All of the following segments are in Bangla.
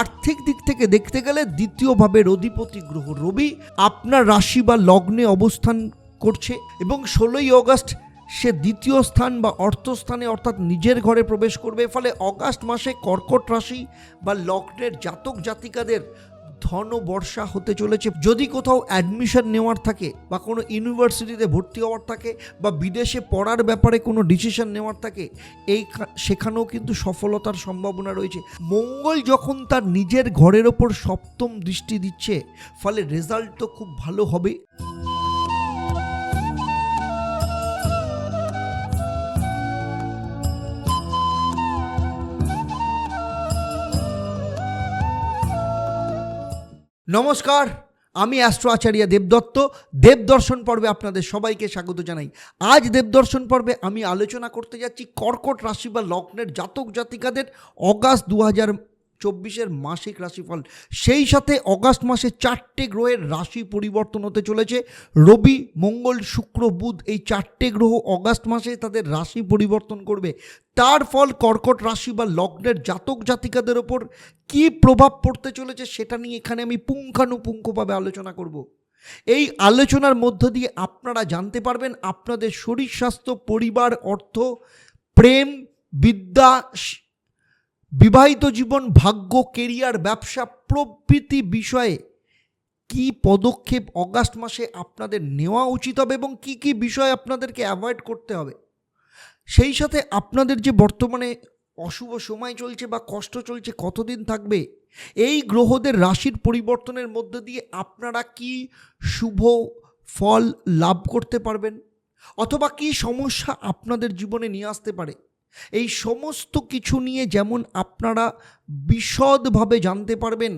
আর্থিক দিক থেকে দেখতে গেলে দ্বিতীয়ভাবে রধিপতি গ্রহ রবি, আপনার রাশি বা লগ্নে অবস্থান করছে এবং ষোলোই অগস্ট সে দ্বিতীয় স্থান বা অর্থস্থানে অর্থাৎ নিজের ঘরে প্রবেশ করবে। ফলে অগাস্ট মাসে কর্কট রাশি বা লগ্নের জাতক জাতিকাদের ধন বর্ষা হতে চলেছে। যদি কোথাও অ্যাডমিশন নেওয়ার থাকে বা কোনো ইউনিভার্সিটিতে ভর্তি হওয়ার থাকে বা বিদেশে পড়ার ব্যাপারে কোনো ডিসিশন নেওয়ার থাকে, এই সেখানেও কিন্তু সফলতার সম্ভাবনা রয়েছে। মঙ্গল যখন তার নিজের ঘরের ওপর সপ্তম দৃষ্টি দিচ্ছে, ফলে রেজাল্ট তো খুব ভালো হবে। নমস্কার, আমি অ্যাস্ট্রো আচার্য দেবদত্ত। দেবদর্শন পর্বে আপনাদের সবাইকে স্বাগত জানাই। আজ দেবদর্শন পর্বে আমি আলোচনা করতে যাচ্ছি কর্কট রাশি বা লগ্নের জাতক জাতিকাদের অগাস্ট দু হাজার চব্বিশের মাসিক রাশিফল। সেই সাথে অগাস্ট মাসে চারটে গ্রহের রাশি পরিবর্তন হতে চলেছে। রবি, মঙ্গল, শুক্র, বুধ এই চারটে গ্রহ অগাস্ট মাসে তাদের রাশি পরিবর্তন করবে। তার ফল কর্কট রাশি বা লগ্নের জাতক জাতিকাদের ওপর কী প্রভাব পড়তে চলেছে সেটা নিয়ে এখানে আমি পুঙ্খানুপুঙ্খভাবে আলোচনা করব। এই আলোচনার মধ্য দিয়ে আপনারা জানতে পারবেন আপনাদের শরীর স্বাস্থ্য, পরিবার, অর্থ, প্রেম, বিদ্যা বিবাহিত জীবন, ভাগ্য কেরিয়ার ব্যবসা প্রভৃতি বিষয়ে কি পদক্ষেপ অগাস্ট মাসে আপনাদের নেওয়া উচিত হবে এবং কি কি বিষয় আপনাদেরকে অ্যাভয়েড করতে হবে? সেই সাথে আপনাদের যে বর্তমানে অশুভ সময় চলছে বা কষ্ট চলছে, কতদিন থাকবে? এই গ্রহদের রাশির পরিবর্তনের মধ্য দিয়ে আপনারা কি শুভ ফল লাভ করতে পারবেন? অথবা কি সমস্যা আপনাদের জীবনে নিয়ে আসতে পারে? এই সমস্ত কিছু নিয়ে যেমন আপনারা বিশদভাবে জানতে পারবেন,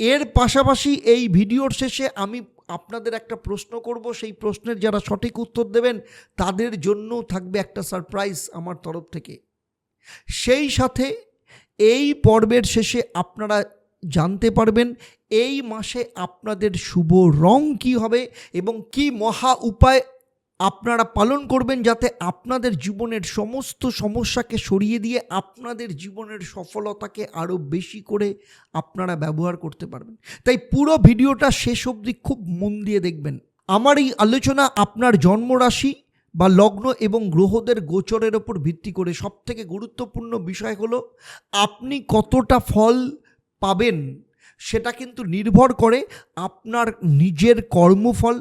এর পাশাপাশি এই ভিডিওর শেষে আমি আপনাদের একটা প্রশ্ন করব। সেই প্রশ্নের যারা সঠিক উত্তর দেবেন, তাদের জন্যও থাকবে একটা সারপ্রাইজ আমার তরফ থেকে। সেই সাথে এই পর্বের শেষে আপনারা জানতে পারবেন, এই মাসে আপনাদের শুভ রং কি হবে এবং কি মহা উপায় আপনারা পালন করবেন যাতে আপনাদের জীবনের সমস্ত সমস্যাকে সরিয়ে দিয়ে আপনাদের জীবনের সফলতাকে আরও বেশি করে আপনারা ব্যবহার করতে পারবেন। তাই পুরো ভিডিওটা শেষ অবধি খুব মন দিয়ে দেখবেন। আমার এই আলোচনা আপনার জন্মরাশি বা লগ্ন এবং গ্রহদের গোচরের ওপর ভিত্তি করে। সবথেকে গুরুত্বপূর্ণ বিষয় হলো, আপনি কতটা ফল পাবেন সেটা কিন্তু নির্ভর করে আপনার নিজের কর্মফল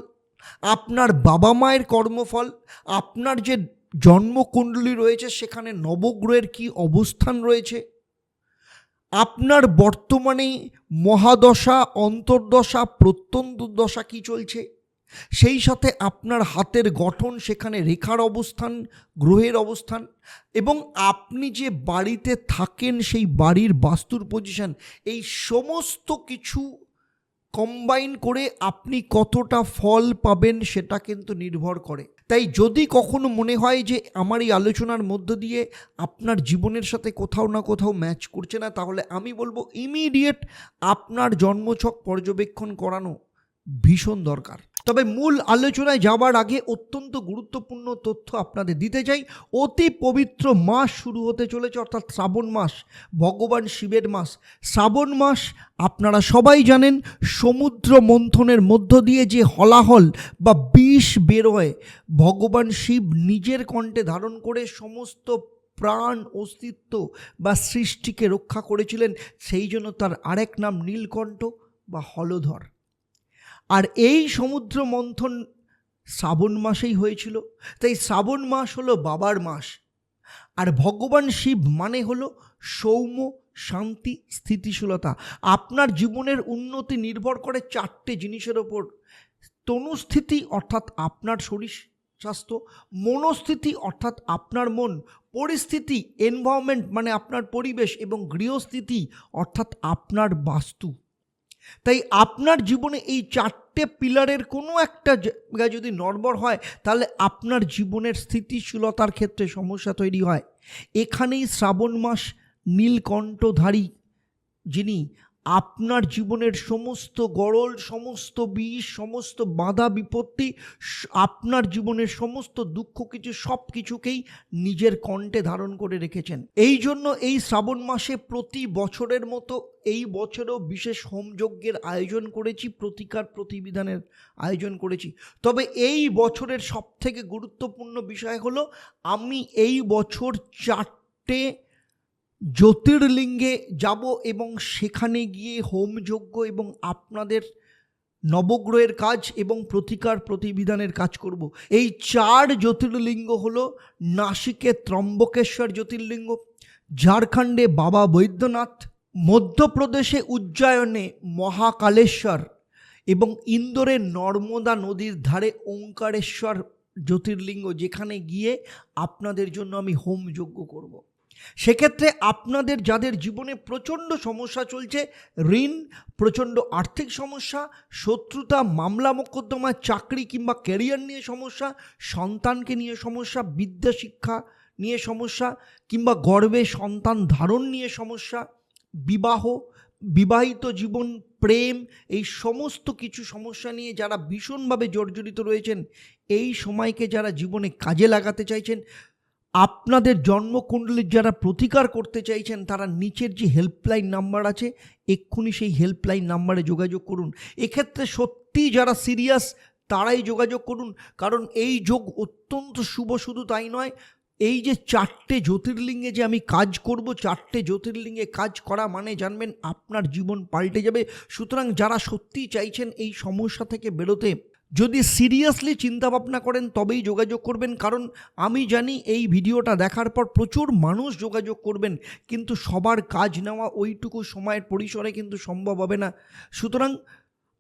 আপনার বাবা মায়ের কর্মফল, আপনার যে জন্মকুণ্ডলী রয়েছে, সেখানে নবগ্রহের কি অবস্থান রয়েছে? আপনার বর্তমানে মহাদশা, অন্তর্দশা প্রত্যন্ত দশা কি চলছে? সেই সাথে আপনার হাতের গঠন, সেখানে রেখার অবস্থান, গ্রহের অবস্থান, এবং আপনি যে বাড়িতে থাকেন, সেই বাড়ির বাস্তুর পজিশন এই সমস্ত কিছু কম্বাইন করে আপনি কতটা ফল পাবেন সেটা কিন্তু নির্ভর করে। তাই যদি কখনো মনে হয় যে আমার এই আলোচনার মধ্য দিয়ে আপনার জীবনের সাথে কোথাও না কোথাও ম্যাচ করছে না, তাহলে আমি বলব ইমিডিয়েট আপনার জন্মছক পর্যবেক্ষণ করানো ভীষণ দরকার। তবে মূল আলোচনায় যাওয়ার আগে অত্যন্ত গুরুত্বপূর্ণ তথ্য আপনাদের দিতে চাই। অতি পবিত্র মাস শুরু হতে চলেছে, অর্থাৎ শ্রাবণ মাস, ভগবান শিবের মাস। শ্রাবণ মাস, আপনারা সবাই জানেন, সমুদ্র মন্থনের মধ্য দিয়ে যে হলাহল বা বিষ বেরোয়, ভগবান শিব নিজের কণ্ঠে ধারণ করে সমস্ত প্রাণ, অস্তিত্ব বা সৃষ্টিকে রক্ষা করেছিলেন। সেই জন্য তার আরেক নাম নীলকণ্ঠ বা হলধর। আর এই সমুদ্র মন্থন শ্রাবণ মাসেই হয়েছিল। তাই শ্রাবণ মাস হলো বাবার মাস। আর ভগবান শিব মানে হলো সৌম্য, শান্তি, স্থিতিশীলতা। আপনার জীবনের উন্নতি নির্ভর করে চারটে জিনিসের ওপর। তনুস্থিতি অর্থাৎ আপনার শরীর স্বাস্থ্য, মনস্থিতি অর্থাৎ আপনার মন, পরিস্থিতি এনভায়রনমেন্ট মানে আপনার পরিবেশ এবং গৃহস্থিতি অর্থাৎ আপনার বাস্তু। তাই আপনার জীবনে এই চারটে পিলারের কোনো একটা জায়গায় যদি নড়বড় হয়, তাহলে আপনার জীবনের স্থিতিশীলতার ক্ষেত্রে সমস্যা তৈরি হয়। এখানেই শ্রাবণ মাস নীলকণ্ঠধারী যিনি আপনার জীবনের সমস্ত গরল সমস্ত বিষ, সমস্ত বাধা বিপত্তি আপনার জীবনের সমস্ত দুঃখ কিছু, সব কিছুকেই নিজের কণ্ঠে ধারণ করে রেখেছেন। এই জন্য এই শ্রাবণ মাসে প্রতি বছরের মতো এই বছরও বিশেষ হোমযজ্ঞের আয়োজন করেছি, প্রতিকার প্রতিবিধানের আয়োজন করেছি। তবে এই বছরের সবথেকে গুরুত্বপূর্ণ বিষয় হলো, আমি এই বছর চারটে জ্যোতির্লিঙ্গে যাব এবং সেখানে গিয়ে হোমযজ্ঞ এবং আপনাদের নবগ্রহের কাজ এবং প্রতিকার প্রতিবিধানের কাজ করব এই চার জ্যোতির্লিঙ্গ হল নাসিকে ত্রম্বকেশ্বর জ্যোতির্লিঙ্গ, ঝাড়খণ্ডে বাবা বৈদ্যনাথ, মধ্যপ্রদেশে উজ্জয়নে মহাকালেশ্বর এবং ইন্দোরে নর্মদা নদীর ধারে ওঙ্কারেশ্বর জ্যোতির্লিঙ্গ, যেখানে গিয়ে আপনাদের জন্য আমি হোম যজ্ঞ করব। সেক্ষেত্রে আপনাদের, যাদের জীবনে প্রচণ্ড সমস্যা চলছে, ঋণ, প্রচণ্ড আর্থিক সমস্যা, শত্রুতা, মামলা, মোকদ্দমা, চাকরি কিংবা ক্যারিয়ার নিয়ে সমস্যা, সন্তানকে নিয়ে সমস্যা, বিদ্যা, শিক্ষা নিয়ে সমস্যা কিংবা গর্বে সন্তান ধারণ নিয়ে সমস্যা, বিবাহ, বিবাহিত জীবন, প্রেম, এই সমস্ত কিছু সমস্যা নিয়ে যারা ভীষণভাবে জর্জরিত রয়েছেন, এই সময়কে যারা জীবনে কাজে লাগাতে চাইছেন আপনাদের জন্মকুণ্ডলীর যারা প্রতিকার করতে চাইছেন, তারা নিচের যে হেল্পলাইন নাম্বার আছে, এক্ষুনি সেই হেল্পলাইন নাম্বারে যোগাযোগ করুন। এক্ষেত্রে সত্যি যারা সিরিয়াস তারাই যোগাযোগ করুন। কারণ এই যোগ অত্যন্ত শুভ, শুধু তাই নয়, এই যে চারটে জ্যোতির্লিঙ্গে যে আমি কাজ করব, চারটে জ্যোতির্লিঙ্গে কাজ করা মানে জানবেন আপনার জীবন পাল্টে যাবে। সুতরাং যারা সত্যিই চাইছেন এই সমস্যা থেকে বেরোতে যদি সিরিয়াসলি চিন্তাভাবনা করেন, তবেই যোগাযোগ করবেন। কারণ আমি জানি এই ভিডিওটা দেখার পর প্রচুর মানুষ যোগাযোগ করবেন, কিন্তু সবার কাজ নেওয়া ওইটুকু সময়ের পরিসরে কিন্তু সম্ভব হবে না। সুতরাং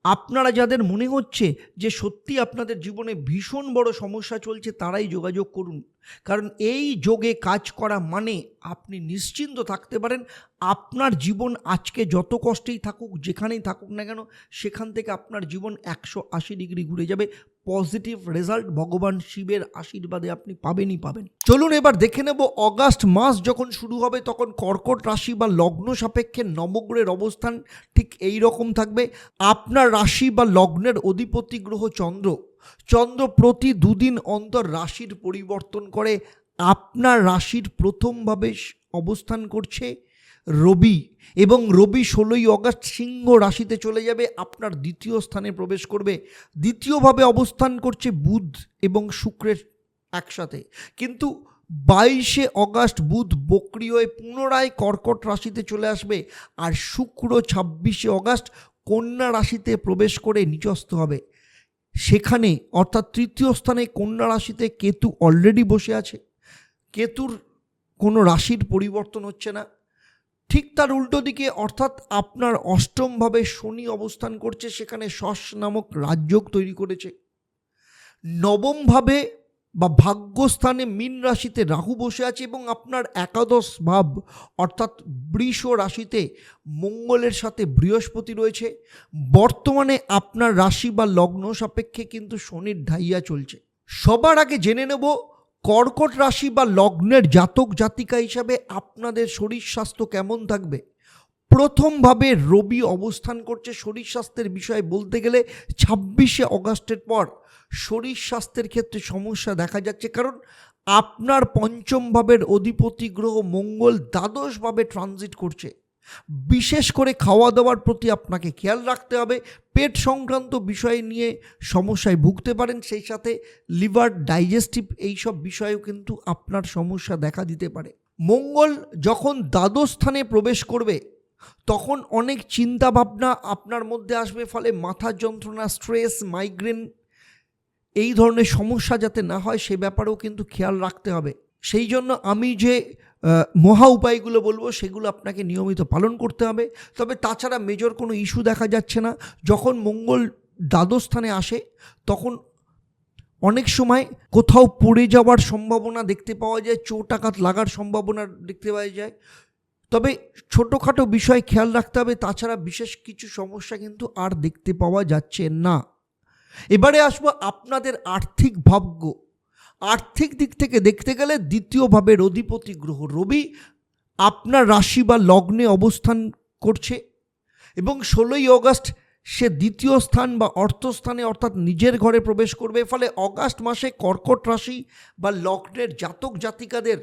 আপনারা যাদের মনে হচ্ছে যে সত্যি আপনাদের জীবনে ভীষণ বড় সমস্যা চলছে, তারাই যোগাযোগ করুন। কারণ এই যোগে কাজ করা মানে আপনি নিশ্চিন্ত থাকতে পারেন, আপনার জীবন আজকে যত কষ্টেই থাকুক, যেখানেই থাকুক না কেন, সেখান থেকে আপনার জীবন একশো আশি ডিগ্রি ঘুরে যাবে। পজিটিভ রেজাল্ট ভগবান শিবের আশীর্বাদে আপনি পাবেনই পাবেন। চলুন এবার দেখে নেব অগাস্ট মাস যখন শুরু হবে, তখন কর্কট রাশি বা লগ্ন সাপেক্ষে নবগ্রহের অবস্থান ঠিক এই রকম থাকবে। আপনার রাশি বা লগ্নের অধিপতি গ্রহ চন্দ্র। চন্দ্র প্রতি দুদিন অন্তর রাশির পরিবর্তন করে, আপনার রাশির প্রথমভাবে অবস্থান করছে রবি এবং রবি ষোলোই অগস্ট সিংহ রাশিতে চলে যাবে, আপনার দ্বিতীয় স্থানে প্রবেশ করবে। দ্বিতীয়ভাবে অবস্থান করছে বুধ এবং শুক্রের একসাথে। কিন্তু বাইশে অগাস্ট বুধ বক্রি হয়ে পুনরায় কর্কট রাশিতে চলে আসবে আর শুক্র ছাব্বিশে অগাস্ট কন্যা রাশিতে প্রবেশ করে নিচস্থ হবে। সেখানে অর্থাৎ তৃতীয় স্থানে কন্যা রাশিতে কেতু অলরেডি বসে আছে। কেতুর কোনো রাশির পরিবর্তন হচ্ছে না। ঠিক তার উল্টো দিকে, অর্থাৎ আপনার অষ্টমভাবে শনি অবস্থান করছে, সেখানে শস নামক রাজযোগ তৈরি করেছে। নবমভাবে বা ভাগ্যস্থানে মীন রাশিতে রাহু বসে আছে এবং আপনার একাদশ ভাব, অর্থাৎ বৃষ রাশিতে মঙ্গলের সাথে বৃহস্পতি রয়েছে। বর্তমানে আপনার রাশি বা লগ্ন সাপেক্ষে কিন্তু শনির ঢাইয়া চলছে। সবার আগে জেনে নেব কর্কট রাশি বা লগ্নের জাতক জাতিকা হিসাবে আপনাদের শরীর স্বাস্থ্য কেমন থাকবে? প্রথমভাবে রবি অবস্থান করছে শরীর স্বাস্থ্যের বিষয়ে বলতে গেলে ছাব্বিশে অগাস্টের পর শরীর স্বাস্থ্যের ক্ষেত্রে সমস্যা দেখা যাচ্ছে। কারণ আপনার পঞ্চম ভাবের অধিপতি গ্রহ মঙ্গল দ্বাদশভাবে ট্রানজিট করছে। বিশেষ করে খাওয়া দাওয়ার প্রতি আপনাকে খেয়াল রাখতে হবে। পেট সংক্রান্ত বিষয় নিয়ে সমস্যায় ভুগতে পারেন, সেই সাথে লিভার ডাইজেস্টিভ এইসব বিষয়েও কিন্তু আপনার সমস্যা দেখা দিতে পারে। মঙ্গল যখন দ্বাদশ স্থানে প্রবেশ করবে, তখন অনেক চিন্তা ভাবনা আপনার মধ্যে আসবে, ফলে মাথার যন্ত্রণা, স্ট্রেস, মাইগ্রেন এই ধরনের সমস্যা যাতে না হয়, সে ব্যাপারেও কিন্তু খেয়াল রাখতে হবে। সেই জন্য আমি যে মহা উপায়গুলো বলব, সেগুলো আপনাকে নিয়মিত পালন করতে হবে। তবে তাছাড়া মেজর কোনো ইস্যু দেখা যাচ্ছে না। যখন মঙ্গল দ্বাদশ স্থানে আসে, তখন অনেক সময় কোথাও পড়ে যাওয়ার সম্ভাবনা দেখতে পাওয়া যায় চোট আঘাত লাগার সম্ভাবনা দেখতে পাওয়া যায়। তবে ছোটোখাটো বিষয় খেয়াল রাখতে হবে, তাছাড়া বিশেষ কিছু সমস্যা কিন্তু আর দেখতে পাওয়া যাচ্ছে না। এবারে আসব আপনাদের আর্থিক ভাগ্য আর্থিক দিক থেকে দেখতে গেলে দ্বিতীয়ভাবে রধিপতি গ্রহ রবি আপনার রাশি বা লগ্নে অবস্থান করছে এবং ষোলোই অগস্ট সে দ্বিতীয় স্থান বা অর্থস্থানে অর্থাৎ নিজের ঘরে প্রবেশ করবে। ফলে অগাস্ট মাসে কর্কট রাশি বা লগ্নের জাতক জাতিকাদের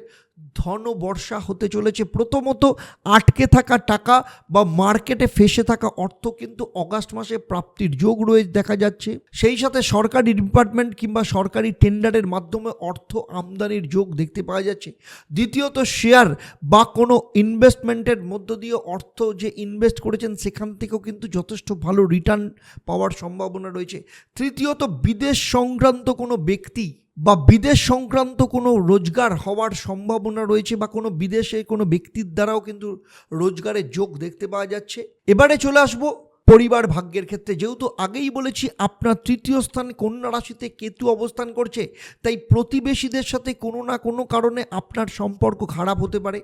ধন বর্ষা হতে চলেছে। প্রথমত আটকে থাকা টাকা বা মার্কেটে ফেসে থাকা অর্থ কিন্তু অগাস্ট মাসে প্রাপ্তির যোগ রয়েছে দেখা যাচ্ছে। সেই সাথে সরকারি ডিপার্টমেন্ট কিংবা সরকারি টেন্ডারের মাধ্যমে অর্থ আমদানির যোগ দেখতে পাওয়া যাচ্ছে। দ্বিতীয়ত শেয়ার বা কোনো ইনভেস্টমেন্টের মধ্য দিয়ে অর্থ যে ইনভেস্ট করেছেন সেখান থেকেও কিন্তু যথেষ্ট ভালো রিটার্ন পাওয়ার সম্ভাবনা রয়েছে। তৃতীয়ত বিদেশ সংক্রান্ত কোনো ব্যক্তি বা বিদেশ সংক্রান্ত কোনো রোজগার হওয়ার সম্ভাবনা রয়েছে বা কোনো বিদেশে কোনো ব্যক্তির দ্বারাও কিন্তু রোজগারের যোগ দেখতে পাওয়া যাচ্ছে? এবারে চলে আসব পরিবার ভাগ্যের ক্ষেত্রে, যেহেতু আগেই বলেছি আপনার তৃতীয় স্থান কন্যা রাশিতে কেতু অবস্থান করছে, তাই প্রতিবেশীদের সাথে কোনো না কোনো কারণে আপনার সম্পর্ক খারাপ হতে পারে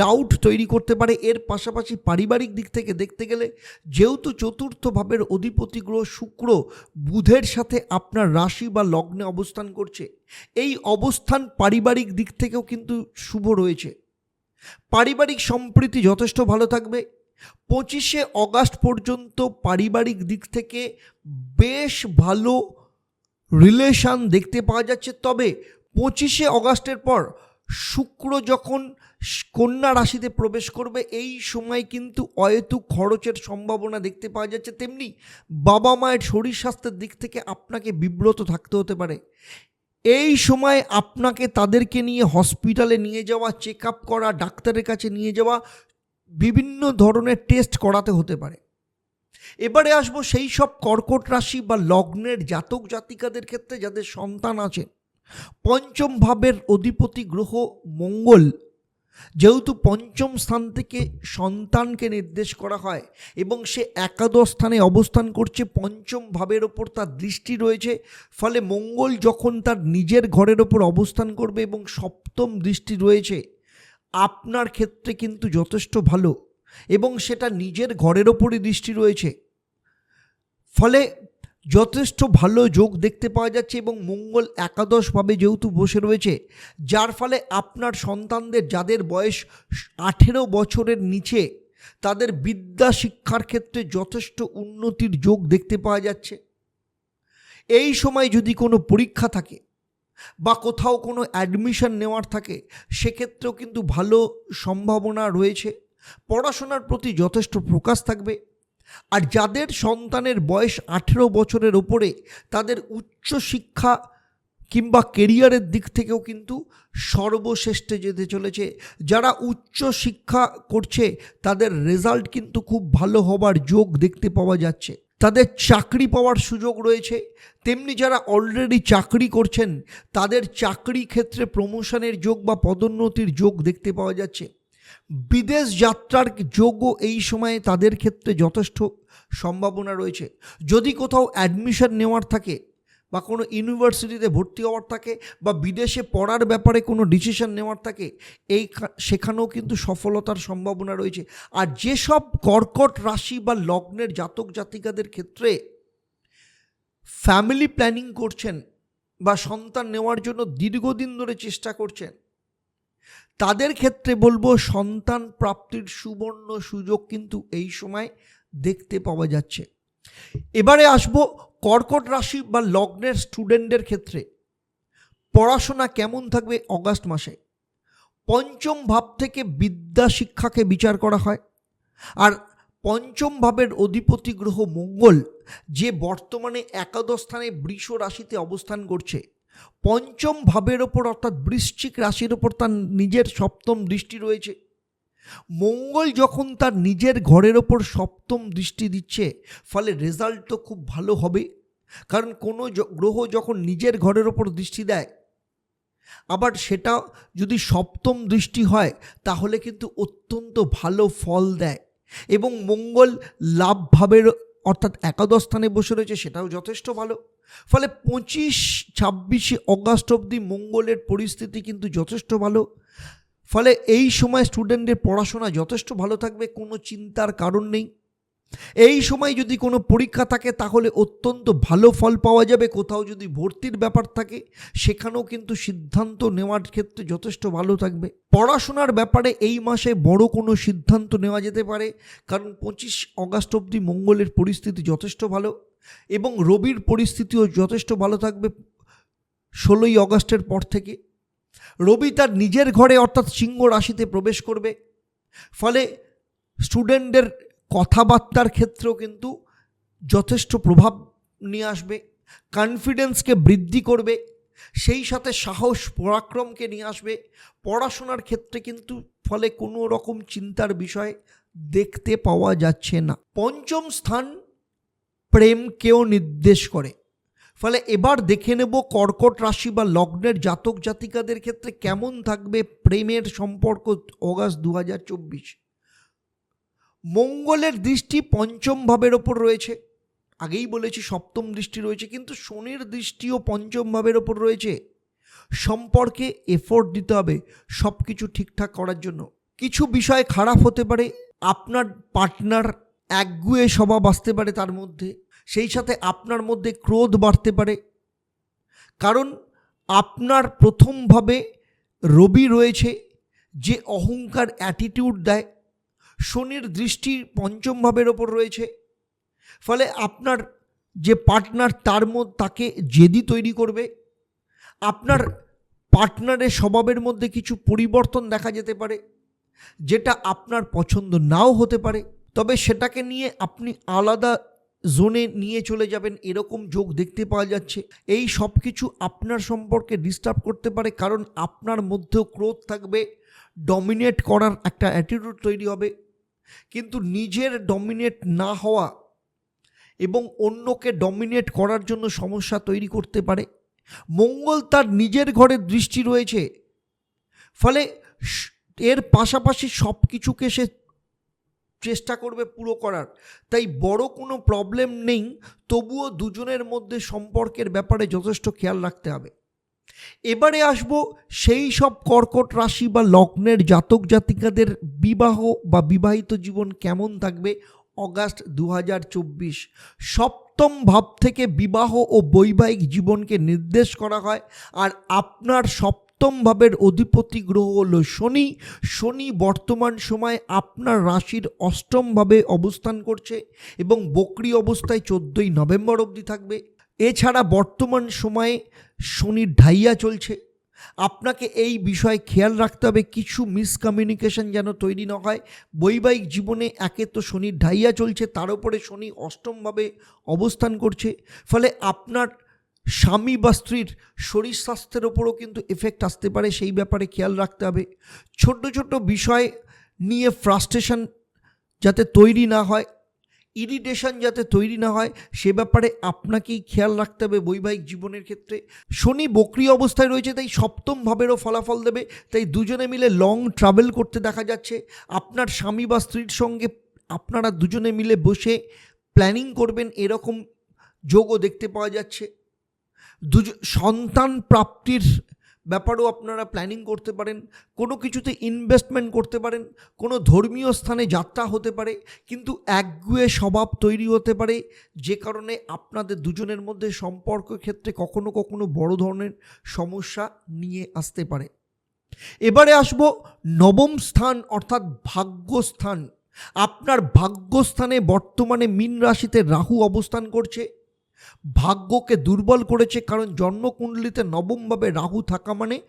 ডাউট তৈরি করতে পারে। এর পাশাপাশি পারিবারিক দিক থেকে দেখতে গেলে, যেহেতু চতুর্থ ভাবের অধিপতি গ্রহ শুক্র, বুধের সাথে আপনার রাশি বা লগ্নে অবস্থান করছে। এই অবস্থান পারিবারিক দিক থেকেও কিন্তু শুভ রয়েছে। পারিবারিক সম্প্রীতি যথেষ্ট ভালো থাকবে পঁচিশে অগাস্ট পর্যন্ত পারিবারিক দিক থেকে বেশ ভালো রিলেশন দেখতে পাওয়া যাচ্ছে। তবে পঁচিশে অগাস্টের পর শুক্র যখন কন্যা রাশিতে প্রবেশ করবে, এই সময় কিন্তু অহেতু খরচের সম্ভাবনা দেখতে পাওয়া যাচ্ছে। তেমনি বাবা মায়ের শরীর স্বাস্থ্যের দিক থেকে আপনাকে বিব্রত থাকতে হতে পারে। এই সময় আপনাকে তাদেরকে নিয়ে হসপিটালে নিয়ে যাওয়া চেক আপ করা, ডাক্তারের কাছে নিয়ে যাওয়া বিভিন্ন ধরনের টেস্ট করাতে হতে পারে। এবারে আসব সেই সব কর্কট রাশি বা লগ্নের জাতক জাতিকাদের ক্ষেত্রে যাদের সন্তান আছে। পঞ্চম ভাবের অধিপতি গ্রহ মঙ্গল। যেহেতু পঞ্চম স্থান থেকে সন্তানকে নির্দেশ করা হয় এবং সে একাদশ স্থানে অবস্থান করছে, পঞ্চম ভাবের ওপর তার দৃষ্টি রয়েছে। ফলে মঙ্গল যখন তার নিজের ঘরের ওপর অবস্থান করবে এবং সপ্তম দৃষ্টি রয়েছে আপনার ক্ষেত্রে কিন্তু যথেষ্ট ভালো এবং সেটা নিজের ঘরের ওপরই দৃষ্টি রয়েছে। ফলে যথেষ্ট ভালো যোগ দেখতে পাওয়া যাচ্ছে এবং মঙ্গল একাদশভাবে যেহেতু বসে রয়েছে, যার ফলে আপনার সন্তানদের যাদের বয়স আঠেরো বছরের নিচে, তাদের বিদ্যা শিক্ষার ক্ষেত্রে যথেষ্ট উন্নতির যোগ দেখতে পাওয়া যাচ্ছে। এই সময় যদি কোনো পরীক্ষা থাকে বা কোথাও কোনো অ্যাডমিশন নেওয়ার থাকে, সেক্ষেত্রেও কিন্তু ভালো সম্ভাবনা রয়েছে। পড়াশোনার প্রতি যথেষ্ট প্রকাশ থাকবে। আর যাদের সন্তানের বয়স আঠেরো বছরের ওপরে তাদের উচ্চ শিক্ষা কিংবা কেরিয়ারের দিক থেকেও কিন্তু সর্বশ্রেষ্ঠে যেতে চলেছে। যারা উচ্চ শিক্ষা করছে, তাদের রেজাল্ট কিন্তু খুব ভালো হবার যোগ দেখতে পাওয়া যাচ্ছে। তাদের চাকরি পাওয়ার সুযোগ রয়েছে। তেমনি যারা অলরেডি চাকরি করছেন, তাদের চাকরি ক্ষেত্রে প্রমোশনের যোগ বা পদোন্নতির যোগ দেখতে পাওয়া যাচ্ছে। বিদেশ যাত্রার যোগও এই সময়ে তাদের ক্ষেত্রে যথেষ্ট সম্ভাবনা রয়েছে। যদি কোথাও অ্যাডমিশন নেওয়ার থাকে বা কোনো ইউনিভার্সিটিতে ভর্তি হওয়ার থাকে বা বিদেশে পড়ার ব্যাপারে কোনো ডিসিশন নেওয়ার থাকে, এই সেখানেও কিন্তু সফলতার সম্ভাবনা রয়েছে। আর যেসব কর্কট রাশি বা লগ্নের জাতক জাতিকাদের ক্ষেত্রে ফ্যামিলি প্ল্যানিং করছেন বা সন্তান নেওয়ার জন্য দীর্ঘদিন ধরে চেষ্টা করছেন, তাদের ক্ষেত্রে বলব সন্তান প্রাপ্তির সুবর্ণ সুযোগ কিন্তু এই সময় দেখতে পাওয়া যাচ্ছে। এবারে আসব কর্কট রাশি বা লগ্নের স্টুডেন্টদের ক্ষেত্রে পড়াশোনা কেমন থাকবে অগাস্ট মাসে? পঞ্চম ভাব থেকে বিদ্যা শিক্ষাকে বিচার করা হয়। আর পঞ্চম ভাবের অধিপতি গ্রহ মঙ্গল, যে বর্তমানে একাদশ স্থানে বৃষ রাশিতে অবস্থান করছে। পঞ্চম ভাবের ওপর অর্থাৎ বৃশ্চিক রাশির ওপর তার নিজের সপ্তম দৃষ্টি রয়েছে। মঙ্গল যখন তার নিজের ঘরের ওপর সপ্তম দৃষ্টি দিচ্ছে, ফলে রেজাল্ট তো খুব ভালো হবে। কারণ কোনো গ্রহ যখন নিজের ঘরের ওপর দৃষ্টি দেয়, আবার সেটা যদি সপ্তম দৃষ্টি হয়, তাহলে কিন্তু অত্যন্ত ভালো ফল দেয়। এবং মঙ্গল লাভ ভাবের, অর্থাৎ একাদশ স্থানে বসে রয়েছে, সেটাও যথেষ্ট ভালো। ফলে পঁচিশ, ছাব্বিশে অগাস্ট অবধি মঙ্গলের পরিস্থিতি কিন্তু যথেষ্ট ভালো। ফলে এই সময় স্টুডেন্টদের পড়াশোনা যথেষ্ট ভালো থাকবে, কোনো চিন্তার কারণ নেই। এই সময় যদি কোনো পরীক্ষা থাকে, তাহলে অত্যন্ত ভালো ফল পাওয়া যাবে। কোথাও যদি ভর্তির ব্যাপার থাকে, সেখানেও কিন্তু সিদ্ধান্ত নেওয়ার ক্ষেত্রে যথেষ্ট ভালো থাকবে। পড়াশোনার ব্যাপারে এই মাসে বড় কোনো সিদ্ধান্ত নেওয়া যেতে পারে, কারণ পঁচিশ অগাস্ট অবধি মঙ্গলের পরিস্থিতি যথেষ্ট ভালো এবং রবির পরিস্থিতিও যথেষ্ট ভালো থাকবে। ষোলোই অগস্টের পর থেকে রবি তার নিজের ঘরে অর্থাৎ সিংহ রাশিতে প্রবেশ করবে। ফলে স্টুডেন্টদের কথাবার্তার ক্ষেত্রেও কিন্তু যথেষ্ট প্রভাব নিয়ে আসবে, কনফিডেন্সকে বৃদ্ধি করবে, সেই সাথে সাহস, পরাক্রমকে নিয়ে আসবে। পড়াশোনার ক্ষেত্রে কিন্তু ফলে কোনো রকম চিন্তার বিষয় দেখতে পাওয়া যাচ্ছে না। পঞ্চম স্থান প্রেমকেও নির্দেশ করে। ফলে এবার দেখে নেব কর্কট রাশি বা লগ্নের জাতক জাতিকাদের ক্ষেত্রে কেমন থাকবে প্রেমের সম্পর্ক অগাস্ট দু হাজার চব্বিশ। মঙ্গলের দৃষ্টি পঞ্চম ভাবের ওপর রয়েছে। আগেই বলেছি সপ্তম দৃষ্টি রয়েছে, কিন্তু শনির দৃষ্টিও পঞ্চম ভাবের ওপর রয়েছে। সম্পর্কে এফোর্ট দিতে হবে সব কিছু ঠিকঠাক করার জন্য। কিছু বিষয় খারাপ হতে পারে, আপনার পার্টনার একগুয়ে স্বভাব আসতে পারে তার মধ্যে। সেই সাথে আপনার মধ্যে ক্রোধ বাড়তে পারে। কারণ আপনার প্রথমভাবে রবি রয়েছে, যে অহংকার অ্যাটিটিউড দেয়, শনির দৃষ্টি পঞ্চম ভাবের ওপর রয়েছে। ফলে আপনার যে পার্টনার তার মধ্যে তাকে জেদি তৈরি করবে। আপনার পার্টনারের স্বভাবের মধ্যে কিছু পরিবর্তন দেখা যেতে পারে, যেটা আপনার পছন্দ নাও হতে পারে। তবে সেটাকে নিয়ে আপনি আলাদা জোনে নিয়ে চলে যাবেন, এরকম যোগ দেখতে পাওয়া যাচ্ছে। এই সব কিছু আপনার সম্পর্কে ডিস্টার্ব করতে পারে, কারণ আপনার মধ্যেও ক্রোধ থাকবে ডমিনেট করার একটা অ্যাটিটিউড তৈরি হবে। কিন্তু নিজের ডমিনেট না হওয়া এবং অন্যকে ডমিনেট করার জন্য সমস্যা তৈরি করতে পারে। মঙ্গল তার নিজের ঘরের দৃষ্টি রয়েছে, ফলে এর পাশাপাশি সব কিছুকে সে চেষ্টা করবে পুরো করার। তাই বড় কোনো প্রবলেম নেই, তবুও দুজনের মধ্যে সম্পর্কের ব্যাপারে যথেষ্ট খেয়াল রাখতে হবে। এবারে আসব সেই সব কর্কট রাশি বা লগ্নের জাতক জাতিকাদের বিবাহ বা বিবাহিত জীবন কেমন থাকবে অগাস্ট দু হাজার চব্বিশ। সপ্তম ভাব থেকে বিবাহ ও বৈবাহিক জীবনকে নির্দেশ করা হয়, আর আপনার সপ্তম ভাবের অধিপতি গ্রহ হল শনি। শনি বর্তমান সময় আপনার রাশির অষ্টম ভাবে অবস্থান করছে এবং বকরি অবস্থায় চোদ্দোই নভেম্বর অবধি থাকবে। এছাড়া বর্তমান সময়ে শনির ঢাইয়া চলছে। আপনাকে এই বিষয়ে খেয়াল রাখতে হবে, কিছু মিসকমিউনিকেশন যেন তৈরি না হয়। বৈবাহিক জীবনে একে তো শনির ঢাইয়া চলছে, তার উপরে শনি অষ্টমভাবে অবস্থান করছে। ফলে আপনার স্বামী বা স্ত্রীর শরীর স্বাস্থ্যের ওপরও কিন্তু এফেক্ট আসতে পারে, সেই ব্যাপারে খেয়াল রাখতে হবে। ছোট ছোট বিষয় নিয়ে ফ্রাস্ট্রেশন যাতে তৈরি না হয় ইরিটেশন যাতে তৈরি না হয়, সে ব্যাপারে আপনাকেই খেয়াল রাখতে হবে বৈবাহিক জীবনের ক্ষেত্রে। শনি বক্রি অবস্থায় রয়েছে, তাই সপ্তম ভাবেরও ফলাফল দেবে, তাই দুজনে মিলে লং ট্রাভেল করতে দেখা যাচ্ছে। আপনার স্বামী বা স্ত্রীর সঙ্গে আপনারা দুজনে মিলে বসে প্ল্যানিং করবেন, এরকম যোগও দেখতে পাওয়া যাচ্ছে। দুজ, সন্তান প্রাপ্তির ব্যাপারেও আপনারা প্ল্যানিং করতে পারেন, কোনো কিছুতে ইনভেস্টমেন্ট করতে পারেন, কোনো ধর্মীয় স্থানে যাত্রা হতে পারে, কিন্তু একগুয়ে স্বভাব তৈরি হতে পারে, যে কারণে আপনাদের দুজনের মধ্যে সম্পর্ক ক্ষেত্রে কখনো কখনো বড় ধরনের সমস্যা নিয়ে আসতে পারে। এবারে আসব নবম স্থান, অর্থাৎ ভাগ্যস্থান। আপনার ভাগ্যস্থানে বর্তমানে মীন রাশিতে রাহু অবস্থান করছে। ভাগ্যকে দুর্বল করেছে কারণ জন্মকুণ্ডলিতে নবমভাবে রাহু থাকা মানে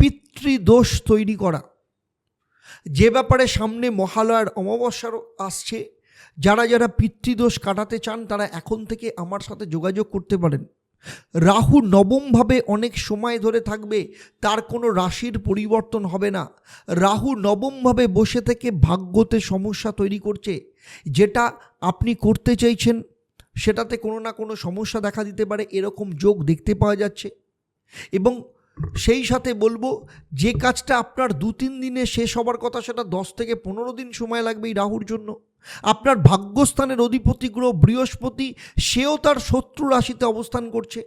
পিতৃদোষ তৈরি করা। যে ব্যাপারে সামনে মহালয়ার অমাবস্যারও আসছে, যারা যারা পিতৃদোষ কাটাতে চান, তারা এখন থেকে আমার সাথে যোগাযোগ করতে পারেন। রাহু নবমভাবে অনেক সময় ধরে থাকবে, তার কোনো রাশির পরিবর্তন হবে না। রাহু নবমভাবে বসে থেকে ভাগ্যতে সমস্যা তৈরি করছে, যেটা আপনি করতে চাইছেন সেটাতে কোনো না কোনো সমস্যা দেখা দিতে পারে, এরকম যোগ দেখতে পাওয়া যাচ্ছে। এবং সেই সাথে বলব, যে কাজটা আপনার দু তিন দিনে শেষ হবার কথা, সেটা দশ থেকে পনেরো দিন সময় লাগবে এই রাহুর জন্য। আপনার ভাগ্যস্থানের অধিপতি গ্রহ বৃহস্পতি, সেও তার শত্রু রাশিতে অবস্থান করছে।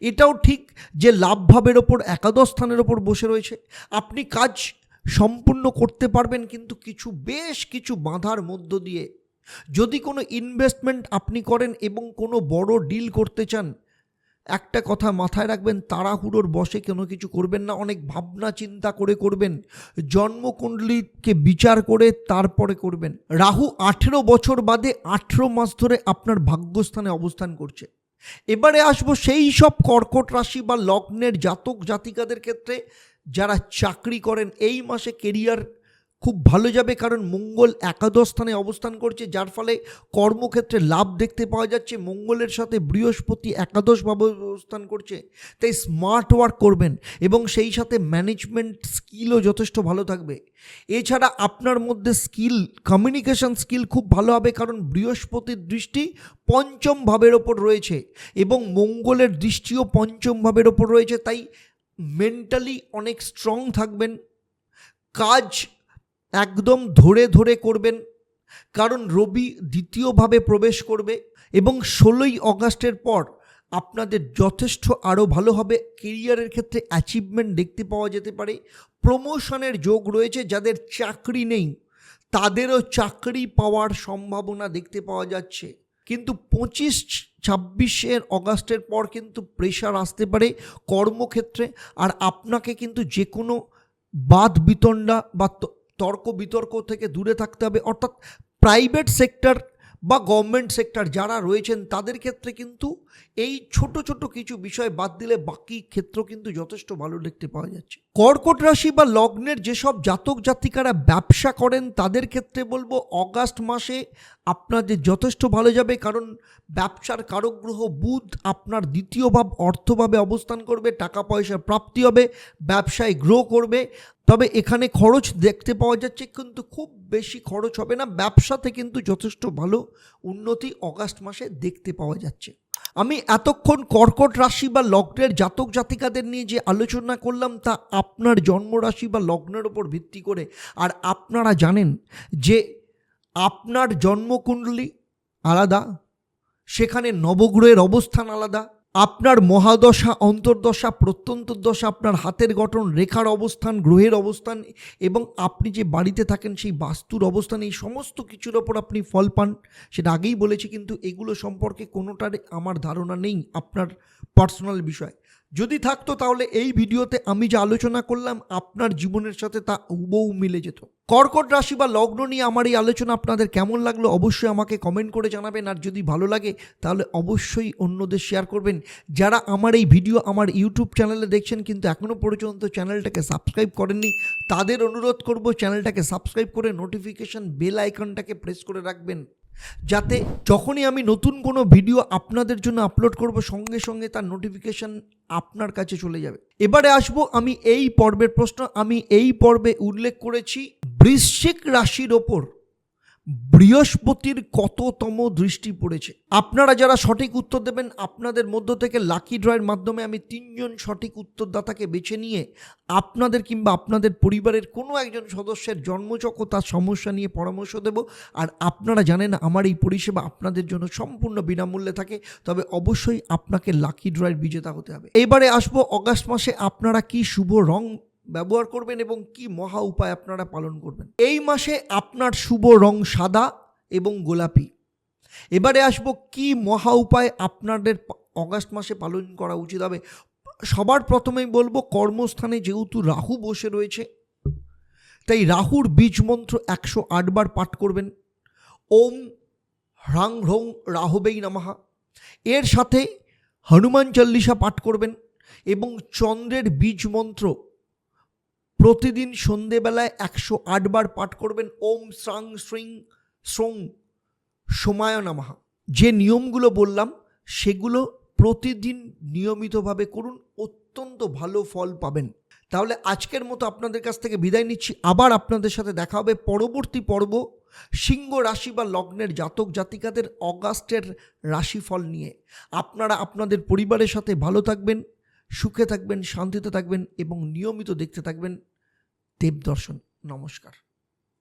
এটাও ঠিক যে লাভভাবের ওপর, একাদশ স্থানের ওপর বসে রয়েছে। আপনি কাজ সম্পূর্ণ করতে পারবেন, কিন্তু কিছু বেশ কিছু বাধার মধ্য দিয়ে যদি কোনো ইনভেস্টমেন্ট আপনি করেন এবং কোনো বড় ডিল করতে চান, একটা কথা মাথায় রাখবেন, তাড়াহুড়োর বসে কোনো কিছু করবেন না, অনেক ভাবনা চিন্তা করে করবেন, জন্মকুণ্ডলীকে বিচার করে তারপরে করবেন। রাহু আঠেরো বছর বাদে আঠেরো মাস ধরে আপনার ভাগ্যস্থানে অবস্থান করছে। এবারে আসব সেই সব কর্কট রাশি বা লগ্নের জাতক জাতিকাদের ক্ষেত্রে, যারা চাকরি করেন, এই মাসে কেরিয়ার খুব ভালো যাবে কারণ মঙ্গল একাদশ স্থানে অবস্থান করছে, যার ফলে কর্মক্ষেত্রে লাভ দেখতে পাওয়া যাচ্ছে। মঙ্গলের সাথে বৃহস্পতি একাদশভাবে অবস্থান করছে, তাই স্মার্ট ওয়ার্ক করবেন এবং সেই সাথে ম্যানেজমেন্ট স্কিলও যথেষ্ট ভালো থাকবে। এছাড়া আপনার মধ্যে স্কিল, কমিউনিকেশন স্কিল খুব ভালো হবে কারণ বৃহস্পতির দৃষ্টি পঞ্চম ভাবের ওপর রয়েছে এবং মঙ্গলের দৃষ্টিও পঞ্চম ভাবের ওপর রয়েছে, তাই মেন্টালি অনেক স্ট্রং থাকবেন। কাজ একদম ধরে ধরে করবেন। কারণ রবি দ্বিতীয়ভাবে প্রবেশ করবে এবং ষোলোই অগাস্টের পর আপনাদের যথেষ্ট আরও ভালো হবে। কেরিয়ারের ক্ষেত্রে অ্যাচিভমেন্ট দেখতে পাওয়া যেতে পারে। প্রমোশনের যোগ রয়েছে, যাদের চাকরি নেই, তাদেরও চাকরি পাওয়ার সম্ভাবনা দেখতে পাওয়া যাচ্ছে। কিন্তু পঁচিশ ছাব্বিশের অগাস্টের পর কিন্তু প্রেশার আসতে পারে কর্মক্ষেত্রে। আর আপনাকে কিন্তু যে কোনো বাদ বিতণ্ডা বা তর্ক বিতর্ক থেকে দূরে থাকতে হবে। অর্থাৎ প্রাইভেট সেক্টর বা গভর্নমেন্ট সেক্টর যারা রয়েছেন, তাদের ক্ষেত্রে কিন্তু এই ছোট ছোট কিছু বিষয় বাদ দিলে বাকি ক্ষেত্র কিন্তু যথেষ্ট ভালো দেখতে পাওয়া যাচ্ছে। কর্কট রাশি বা লগ্নের যেসব জাতক জাতিকারা ব্যবসা করেন, তাদের ক্ষেত্রে বলব, অগাস্ট মাসে আপনাদের যথেষ্ট ভালো যাবে, কারণ ব্যবসার কারক গ্রহ বুধ আপনার দ্বিতীয় ভাব অর্থভাবে অবস্থান করবে, টাকা পয়সার প্রাপ্তি হবে, ব্যবসায় গ্রো করবে। তবে এখানে খরচ দেখতে পাওয়া যাচ্ছে, কিন্তু খুব বেশি খরচ হবে না। ব্যবসাতে কিন্তু যথেষ্ট ভালো উন্নতি অগাস্ট মাসে দেখতে পাওয়া যাচ্ছে। আমি এতক্ষণ কর্কট রাশি বা লগ্নের জাতক জাতিকাদের নিয়ে যে আলোচনা করলাম, তা আপনার জন্মরাশি বা লগ্নের ওপর ভিত্তি করে। আর আপনারা জানেন যে আপনার জন্মকুণ্ডলী আলাদা, সেখানে নবগ্রহের অবস্থান আলাদা, আপনার মহাদশা, অন্তর্দশা, প্রত্যন্তদশা, আপনার হাতের গঠন, রেখার অবস্থান, গ্রহের অবস্থান এবং আপনি যে বাড়িতে থাকেন সেই বাস্তুর অবস্থান, এই সমস্ত কিছুর ওপর আপনি ফল পান। সেটা আগেই বলেছি, কিন্তু এগুলো সম্পর্কে কোনোটার আমার ধারণা নেই, আপনার পার্সোনাল বিষয়। যদি থাকতো তাহলে এই ভিডিওতে আমি যে আলোচনা করলাম, আপনার জীবনের সাথে তা হুবহু মিলে যেত। কর্কট রাশি বা লগ্ন নিয়ে আমার এই আলোচনা আপনাদের কেমন লাগল অবশ্যই আমাকে কমেন্ট করে জানাবেন, আর যদি ভালো লাগে তাহলে অবশ্যই অন্যদের শেয়ার করবেন। যারা আমার এই ভিডিও আমার ইউটিউব চ্যানেলে দেখছেন কিন্তু এখনও পর্যন্ত চ্যানেলটাকে সাবস্ক্রাইব করেননি, তাদের অনুরোধ করব চ্যানেলটাকে সাবস্ক্রাইব করে নোটিফিকেশন বেল আইকনটাকে প্রেস করে রাখবেন। যাতে যখনই আমি নতুন কোনো ভিডিও আপনাদের জন্য আপলোড করব, সঙ্গে সঙ্গে তার নোটিফিকেশন আপনার কাছে চলে যাবে। এবারে আসব আমি এই পর্বের প্রশ্ন, আমি এই পর্বে উল্লেখ করেছি বৃশ্চিক রাশির ওপর। বৃহস্পতির কততম দৃষ্টি পড়েছে? আপনারা যারা সঠিক উত্তর দেবেন, আপনাদের মধ্য থেকে লাকি ড্রয়ের মাধ্যমে আমি তিনজন সঠিক উত্তরদাতাকে বেছে নিয়ে আপনাদের কিংবা আপনাদের পরিবারের কোনো একজন সদস্যের জন্মচক ও তার সমস্যা নিয়ে পরামর্শ দেব। আর আপনারা জানেন, আমার এই পরিষেবা আপনাদের জন্য সম্পূর্ণ বিনামূল্যে থাকে। তবে অবশ্যই আপনাকে লাকি ড্রয়ের বিজেতা হতে হবে। এবারে আসব অগাস্ট মাসে আপনারা কি শুভ রং ব্যবহার করবেন এবং কি মহা উপায় আপনারা পালন করবেন। এই মাসে আপনার শুভ রং সাদা এবং গোলাপি। এবারে আসব কি মহা উপায় আপনাদের অগাস্ট মাসে পালন করা উচিত হবে। সবার প্রথমেই বলব, কর্মস্থানে যেহেতু রাহু বসে রয়েছে, তাই রাহুর বীজ মন্ত্র একশো আটবার পাঠ করবেন। ওম হ্রাং হ্রং রাহবেই নামাহা এর সাথে হনুমান চল্লিশা পাঠ করবেন এবং চন্দ্রের বীজ মন্ত্র প্রতিদিন সন্ধেবেলায় একশো আটবার পাঠ করবেন ওম শ্রাং শ্রিং শ্রং নামাহা যে নিয়মগুলো বললাম, সেগুলো প্রতিদিন নিয়মিতভাবে করুন, অত্যন্ত ভালো ফল পাবেন। তাহলে আজকের মতো আপনাদের কাছ থেকে বিদায় নিচ্ছি। আবার আপনাদের সাথে দেখা হবে পরবর্তী পর্ব, সিংহ রাশি বা লগ্নের জাতক জাতিকাদের অগাস্টের রাশিফল নিয়ে। আপনারা আপনাদের পরিবারের সাথে ভালো থাকবেন। সুখে থাকবেন শান্তিতে থাকবেন এবং নিয়মিত দেখতে থাকবেন দেবদর্শন নমস্কার।